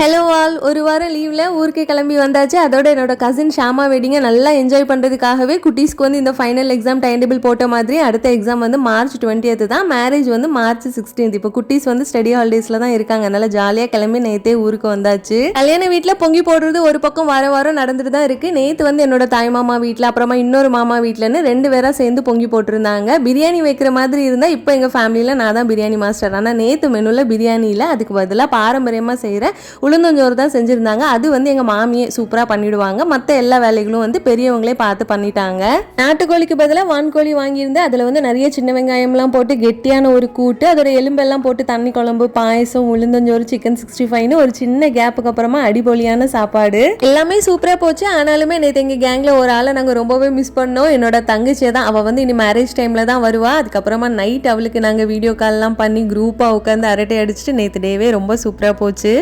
Hello all ஒரு வாரம் லீவில் ஊருக்கு கிளம்பி வந்தாச்சு. அதோட என்னோட கசின் ஷாமா வெட்டிங்கை நல்லா என்ஜாய் பண்ணுறதுக்காகவே குட்டீஸ்க்கு வந்து இந்த ஃபைனல் எக்ஸாம் டைம் டேபிள் போட்ட மாதிரி அடுத்த எக்ஸாம் வந்து மார்ச் டுவெண்ட்டியத்து தான். மேரேஜ் வந்து மார்ச் சிக்ஸ்டீன்த் இப்போ குட்டீஸ் வந்து ஸ்டடி ஹாலிடேஸில் தான் இருக்காங்க. அதனால ஜாலியாக கிளம்பி நேத்தே ஊருக்கு வந்தாச்சு. கல்யாண வீட்டில் பொங்கி போடுறது ஒரு பக்கம் வார வாரம் நடந்துட்டு தான் இருக்குது நேற்று வந்து என்னோட தாய் மாமா வீட்டில் அப்புறமா இன்னொரு மாமா வீட்டிலன்னு ரெண்டு பேராக சேர்ந்து பொங்கி போட்டிருந்தாங்க. பிரியாணி வைக்கிற மாதிரி இருந்தால் இப்போ எங்கள் ஃபேமிலியில் நான் தான் பிரியாணி மாஸ்டர் ஆனால் நேற்று மெனுவில் பிரியாணியில் அதுக்கு பதிலாக பாரம்பரியமாக செய்கிற உளுந்தஞ்சோறு தான் செஞ்சுருந்தாங்க. அது வந்து எங்கள் மாமியே சூப்பராக பண்ணிவிடுவாங்க மற்ற எல்லா வேலைகளும் வந்து பெரியவங்களே பார்த்து பண்ணிட்டாங்க. நாட்டுக்கோழிக்கு பதிலாக வான்கோழி வாங்கியிருந்தேன். அதில் வந்து நிறைய சின்ன வெங்காயம்லாம் போட்டு கெட்டியான ஒரு கூட்டு அதோட எலும்பெல்லாம் போட்டு தண்ணி குழம்பு பாயசம் உளுந்தஞ்சோறு சிக்கன் சிக்ஸ்டி ஃபைவ்னு ஒரு சின்ன கேப்புக்கு அப்புறமா அடிபொலியான சாப்பாடு. எல்லாமே சூப்பராக போச்சு. ஆனாலுமே நேற்று எங்கள் கேங்கில் ஒரு ஆளை நாங்கள் ரொம்பவே மிஸ் பண்ணோம். என்னோட தங்கச்சியை தான். அவள் வந்து இனி மேரேஜ் டைமில் தான் வருவா. அதுக்கப்புறமா நைட் அவளுக்கு நாங்கள் வீடியோ கால்லாம் பண்ணி குரூப்பாக உட்காந்து அரட்டை அடிச்சுட்டு நேற்று டேவே ரொம்ப சூப்பராக போச்சு.